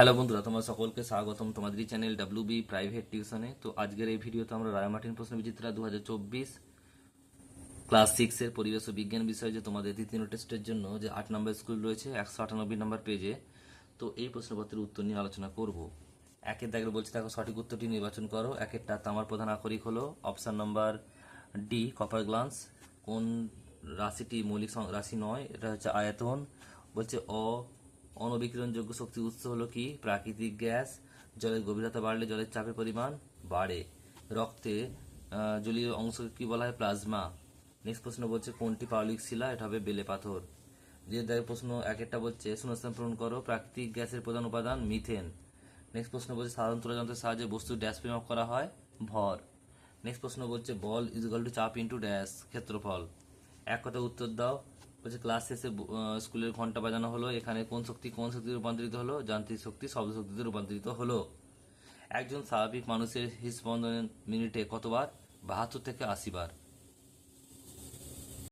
Hello বন্ধুরা তোমার সকলকে স্বাগতম। তোমাদের চ্যানেল ডাব্লিউ বি প্রাইভেট টিউশনে তো আজকের এই ভিডিওতে আমরা রায়মার্টিন প্রশ্ন বিচিত্রা দু হাজার চব্বিশ ক্লাস সিক্সের পরিবেশ ও বিজ্ঞান বিষয়ে যে তোমাদের দ্বিতীয় টেস্টের জন্য যে আট নম্বর স্কুল রয়েছে, একশো আটানব্বই নম্বর পেজে তো এই প্রশ্নপত্রের উত্তর নিয়ে আলোচনা করব। একের দাগে বলছে, দেখো সঠিক উত্তরটি নির্বাচন করো। একেরটা তামার প্রধান আকরিক হলো option number D copper glance কোন রাশিটি মৌলিক রাশি নয়, এটা হচ্ছে আয়তন। বলছে অ অনবিকিরণযোগ্য শক্তি উৎস হলো কি? প্রাকৃতিক গ্যাস, জলের গভীরতা বাড়লে জলের চাপের পরিমাণ বাড়ে। রক্তে জলীয় অংশকে কি বলা হয়? প্লাজমা। নেক্সট প্রশ্ন বলছে, কোনটি পাললিক শিলা? এটা হবে বেলে পাথর। যে দেখো প্রশ্ন এক একটা বলছে, শূন্যস্থান পূরণ করো। প্রাকৃতিক গ্যাসের প্রধান উপাদান মিথেন। নেক্সট প্রশ্ন বলছে, সাধারণ তুলাযন্ত্রের সাহায্যে বস্তু ড্যাশ পরিমাপ করা হয়? ভর। নেক্সট প্রশ্ন বলছে, বল ইজ ইকাল টু চাপ ইন্টু ড্যাশ, ক্ষেত্রফল। এক কথা উত্তর দাও। বলছে ক্লাস শেষে স্কুলের ঘণ্টা বাজানো হলো। এখানে কোন শক্তি কোন শক্তিতে রূপান্তরিত হলো? যান্ত্রিক শক্তি শব্দ শক্তিতে রূপান্তরিত হলো। একজন স্বাভাবিক মানুষের হৃদস্পন্দন মিনিটে কতবার? বাহাত্তর থেকে আশি বার।